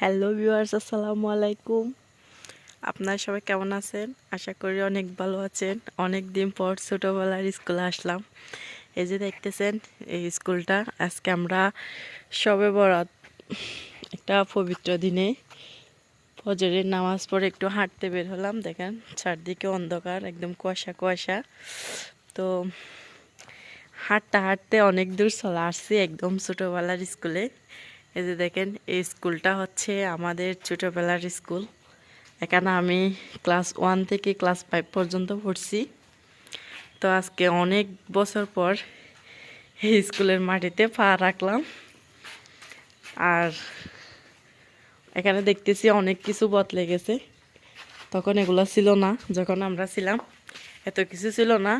Hello viewers, আসসালামু আলাইকুম। আপনারা সবাই কেমন আছেন? আশা করি অনেক ভালো আছেন। অনেক দিন পর ছোটোবেলার স্কুলে আসলাম। এই যে দেখতেছেন, এই স্কুলটা, আজকে আমরা সবে বরাত, একটা পবিত্র দিনে ফজরের নামাজ পড়ে একটু হাঁটতে বের হলাম। দেখেন, চারদিকে অন্ধকার, একদম কুয়াশা কুয়াশা। তো হাঁটতে হাঁটতে অনেক দূর চলে আসছি একদম ছোটোবেলার স্কুলে। এই যে দেখেন, এই স্কুলটা হচ্ছে আমাদের ছোটোবেলার স্কুল। এখানে আমি ক্লাস ওয়ান থেকে ক্লাস ফাইভ পর্যন্ত পড়ছি। তো আজকে অনেক বছর পর এই স্কুলের মাটিতে পা রাখলাম। আর এখানে দেখতেছি অনেক কিছু বদলে গেছে। তখন এগুলো ছিল না, যখন আমরা ছিলাম, এত কিছু ছিল না।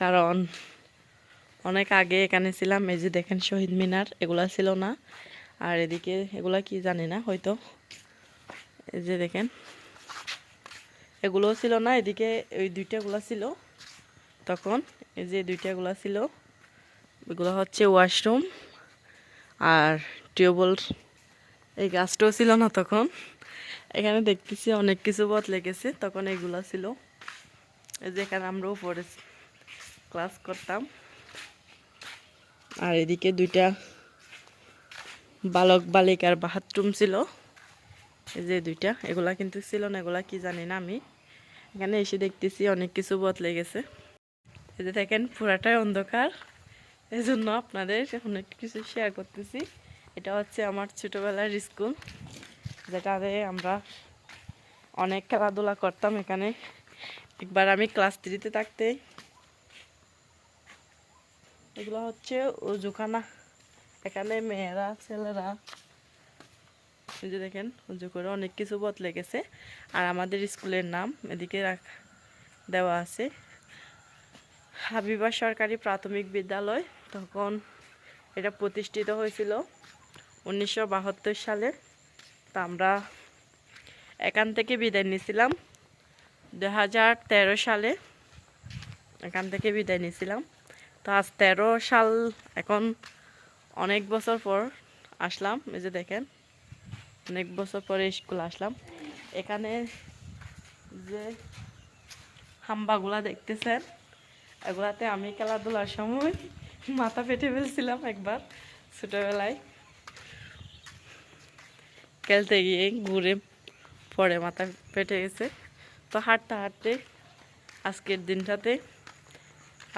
কারণ অনেক আগে এখানে ছিলাম, এই যে দেখেন শহীদ মিনার, এগুলা ছিল না। আর এদিকে এগুলা কি জানি না, হয়তো। এই যে দেখেন। এগুলোও ছিল না, এদিকে ওই দুইটাগুলা ছিল। তখন এই যে দুইটাগুলা ছিল, এগুলো হচ্ছে ওয়াশরুম আর টিউবওয়েল। এই গাছটাও ছিল না তখন। এখানে দেখতেছি অনেক কিছু বদলে গেছে, তখন এগুলা ছিল। এই যে এখানে আমরা উপরে ক্লাস করতাম। আর এদিকে দুইটা বালক বালিকার বাথরুম ছিল। এই যে দুইটা, এগুলা কিন্তু ছিল না, এগুলা কি জানি না আমি। এখানে এসে দেখতেছি অনেক কিছু বদলে গেছে। এই যে দেখেন, পুরাটাই অন্ধকার। এই জন্য আপনাদের অনেক কিছু শেয়ার করতেছি। এটা হচ্ছে আমার ছোটোবেলার স্কুল যেটাতে আমরা অনেক খেলাধুলা করতাম এখানে। একবার আমি ক্লাস থ্রিতে থাকতে। এগুলো হচ্ছে উজুখানা এখানে মেয়েরা, ছেলেরা, এই যে দেখেন, উজু করে অনেক কিছু বদলে গেছে। আর আমাদের স্কুলের নাম এদিকে দেওয়া আছে। হাবিবা সরকারি প্রাথমিক বিদ্যালয়, তখন এটা প্রতিষ্ঠিত হয়েছিল উনিশশো বাহাত্তর সালে। তা আমরা এখান থেকে বিদায় নিয়েছিলাম দু হাজার তেরো সালে। এখান থেকে বিদায় নিয়েছিলাম। তো আজ তেরো সাল এখন অনেক বছর পর আসলাম, এই যে দেখেন, অনেক বছর পরে স্কুল আসলাম। এখানে যে হাম্বাগুলা দেখতেছেন, এগুলাতে আমি খেলাধুলার সময় মাথা পেটে ফেলছিলাম একবার ছোটোবেলায়। খেলতে গিয়ে ঘুরে পরে মাথা পেটে গেছে। তো হাঁটতে হাঁটতে আজকের দিনটাতে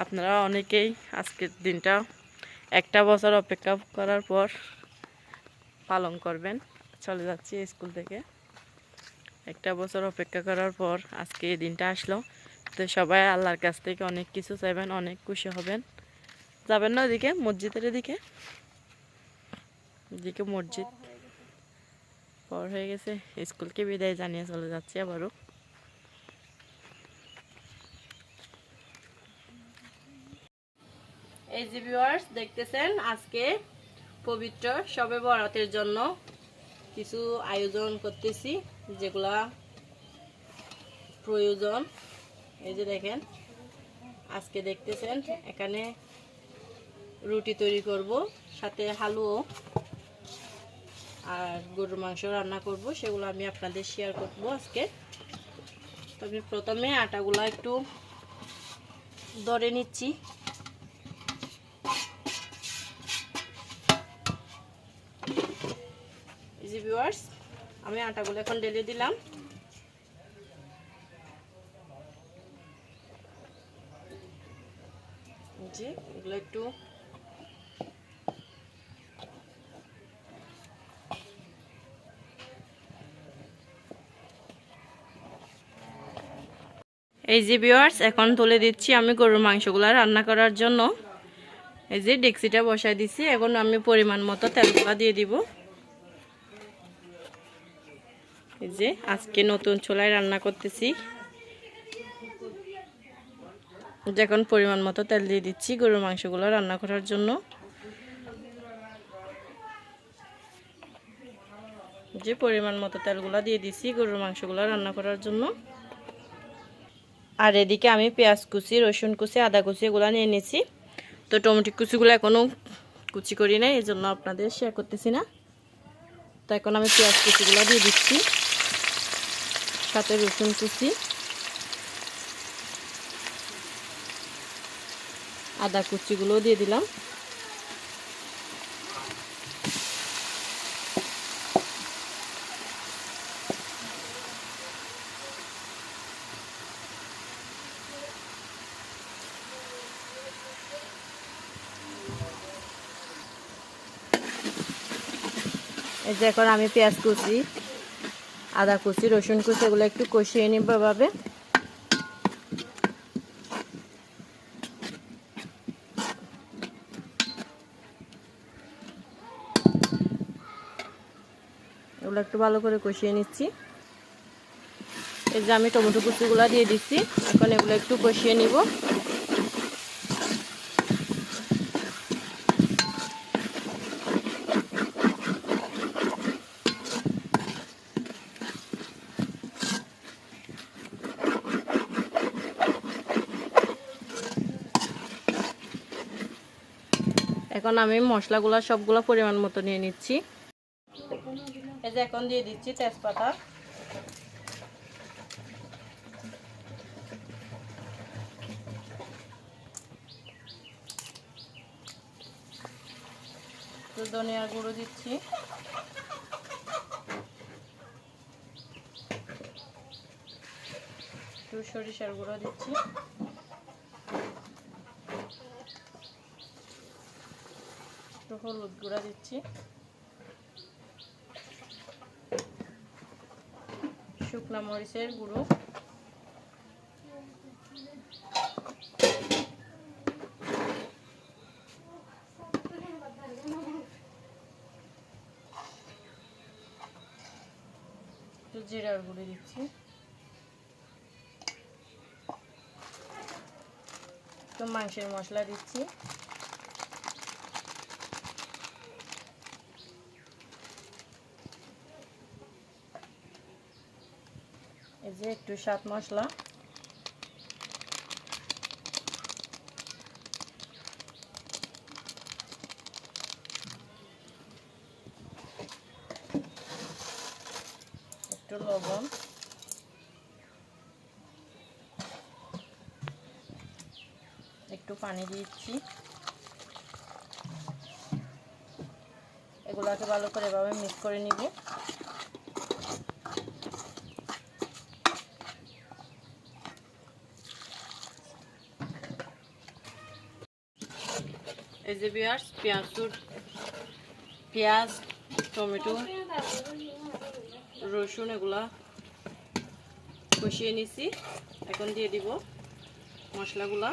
আপনারা অনেকেই আজকের দিনটা একটা বছর অপেক্ষা করার পর পালন করবেন। চলে যাচ্ছি স্কুল থেকে। একটা বছর অপেক্ষা করার পর আজকে এই দিনটা আসলো। তো সবাই আল্লাহর কাছ থেকে অনেক কিছু চাইবেন, অনেক খুশি হবেন। যাবেন না ওদিকে, মসজিদের দিকে এদিকে মসজিদ। পর হয়ে গেছে, স্কুলকে বিদায় জানিয়ে চলে যাচ্ছি আবারও। এই যে ভিউয়ার্স দেখতেছেন আজকে পবিত্র সবে বরাতের জন্য কিছু আয়োজন করতেছি, যেগুলা প্রয়োজন। এই যে দেখেন, আজকে দেখতেছেন এখানে রুটি তৈরি করব, সাথে হালুও আর গরুর মাংস রান্না করব, সেগুলো আমি আপনাদের শেয়ার করব আজকে। তবে প্রথমে আটাগুলা একটু ধরে নিচ্ছি। ইজি ভিউয়ার্স আমি আটাগুলো এখন ঢেলে দিলাম। জি এগুলো একটু এই যে ভিউয়ার্স এখন তুলে দিচ্ছি আমি গরুর মাংসগুলো রান্না করার জন্য। এই যে ডেক্সিটা বসাই দিছি, এখন আমি পরিমাণ মতো তেলগুলা দিয়ে দিব এই যে আজকে নতুন চুলায় রান্না করতেছি। এখন পরিমাণ মতো তেল দিয়ে দিচ্ছি গরুর মাংসগুলো রান্না করার জন্য। যে পরিমাণ মতো তেলগুলো দিয়ে দিচ্ছি গরুর মাংসগুলো রান্না করার জন্য। আর এদিকে আমি পেঁয়াজ কুচি, রসুন কুচি, আদা কুচি এগুলো নিয়ে নিয়েছি। তো টমেটো কুচিগুলো এখনও কুচি করি নাই এই জন্য আপনাদের শেয়ার করতেছি না। তো এখন আমি পেঁয়াজ কুচিগুলো দিয়ে দিচ্ছি। সাথে রসুন কুচি আদা কুচিগুলোও দিয়ে দিলাম। এই যে এখন আমি পেঁয়াজ কুচি আদা কুচি, রসুন কুচি, এগুলো একটু কষিয়ে নিব এভাবে। এগুলো একটু ভালো করে কষিয়ে নিচ্ছি। এই যে আমি টমেটো কুচিগুলো দিয়ে দিচ্ছি, এখন এগুলো একটু কষিয়ে নিব। এখন আমি মশলাগুলো সবগুলো পরিমাণ মতো নিয়ে নিচ্ছি। এই যে এখন দিয়ে দিচ্ছি তেজপাতা। ধনিয়ার গুঁড়ো দিচ্ছি। সরিষার গুঁড়ো দিচ্ছি। একটু হলুদ গুঁড়া দিচ্ছি। শুকনা মরিচের গুঁড়ো। জিরার গুঁড়ো দিচ্ছি। একটু মাংসের মশলা দিচ্ছি। যে একটু সাত মশলা। একটু লবণ। একটু পানি দিচ্ছি। এগুলোকে ভালো করে এভাবে মিক্স করে নিবে। এই যে পেঁয়াজ পেঁয়াজ পেঁয়াজ টমেটো রসুন এগুলা। কষিয়ে নিছি, এখন দিয়ে দিব মশলাগুলা।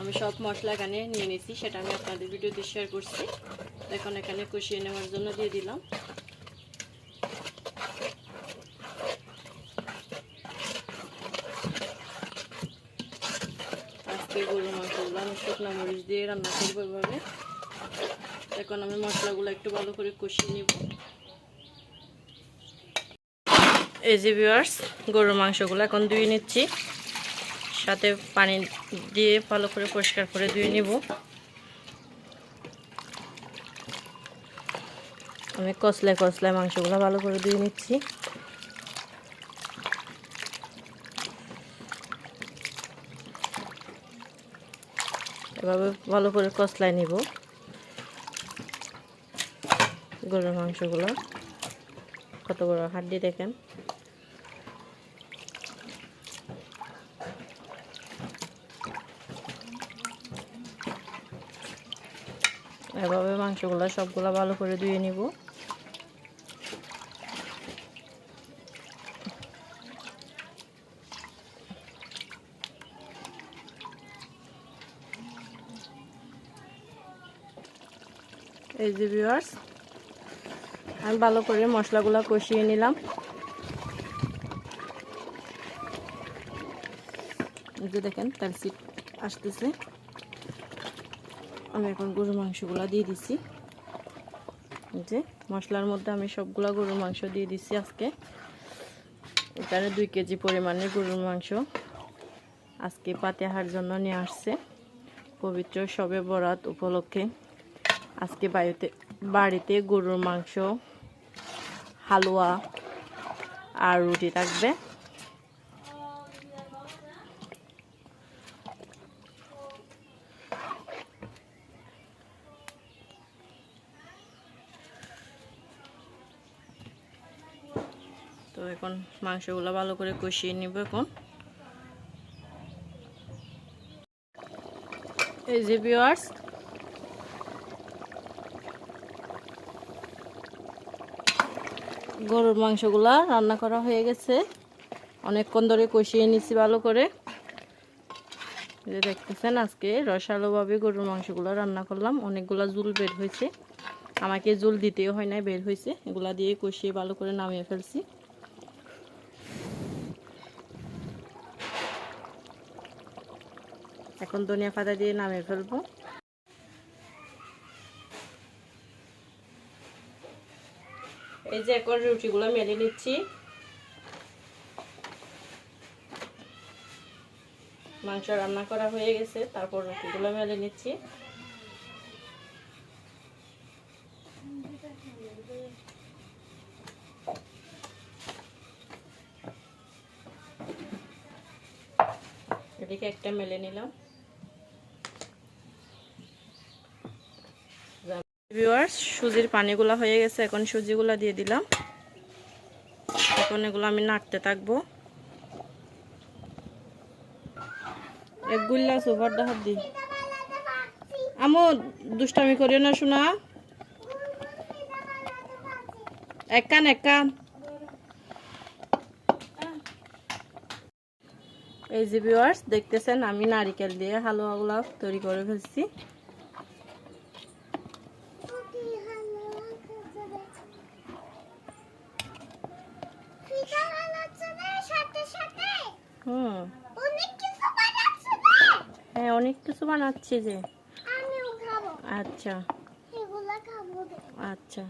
আমি সব মশলা এখানে নিয়ে নিয়েছি সেটা আমি আপনাদের ভিডিওতে শেয়ার করছি। এখন এখানে কষিয়ে নেওয়ার জন্য দিয়ে দিলাম আজকে গরু শুকনো মরিচ দিয়ে রান্না করব এভাবে। এখন আমি মশলাগুলো একটু ভালো করে কষিয়ে নিব। এই যে ভিউয়ার্স গরুর মাংসগুলো এখন ধুয়ে নিচ্ছি। সাথে পানি দিয়ে ভালো করে পরিষ্কার করে ধুয়ে নিব। আমি কসলায় কসলায় মাংসগুলো ভালো করে ধুয়ে নিচ্ছি। এভাবে ভালো করে কষলাই নিব। গরুর মাংসগুলো কত বড় হাড্ডি দেখেন। এভাবে মাংসগুলো সবগুলো ভালো করে ধুয়ে নিব। এই যে ভিউয়ার্স আমি ভালো করে মশলাগুলো কষিয়ে নিলাম। এই যে দেখেন, তার সিট আসতেছে। আমি এখন গরুর মাংসগুলো দিয়ে দিছি। যে মশলার মধ্যে আমি সবগুলো গরুর মাংস দিয়ে দিচ্ছি আজকে। এখানে দুই কেজি পরিমাণে গরুর মাংস আজকে পাতেহার জন্য নিয়ে আসছে। পবিত্র সবে বরাত উপলক্ষে। আজকে বাড়িতে বাড়িতে গরুর মাংস, হালুয়া আর রুটি থাকবে। তো এখন মাংসগুলো ভালো করে কষিয়ে নিব এখন। এই যে গরুর মাংসগুলা রান্না করা হয়ে গেছে। অনেকক্ষণ ধরে কষিয়ে নিছি ভালো করে। যে দেখতেছেন, আজকে রসালোভাবে গরুর মাংসগুলো রান্না করলাম। অনেকগুলা জুল বের হয়েছে। আমাকে জুল দিতেও হয় না বের হয়েছে। এগুলা দিয়ে কষিয়ে ভালো করে নামিয়ে ফেলছি। এখন ধনিয়া পাতা দিয়ে নামিয়ে ফেলব। এই যে এখন রুটিগুলো মেলে নিচ্ছি। মাংস রান্না করা হয়ে গেছে, তারপর রুটিগুলো মেলে নিচ্ছি। এদিকে একটা মেলে নিলাম। ভিউয়ার্স সুজির পানিগুলা হয়ে গেছে, এখন সুজিগুলা দিয়ে দিলাম। এখন এগুলো আমি নাড়তে থাকব। এক গুল্লা সুপারটা হাত দি। আমো, দুষ্টামি করিও না শোনা এক কান এক কান। এই যে ভিউয়ার্স দেখতেছেন, আমি নারিকেল দিয়ে হালুয়াগুলা তৈরি করে ফেলছি। হুম। হ্যাঁ অনেক কিছু বানাচ্ছি যে। আচ্ছা। আচ্ছা।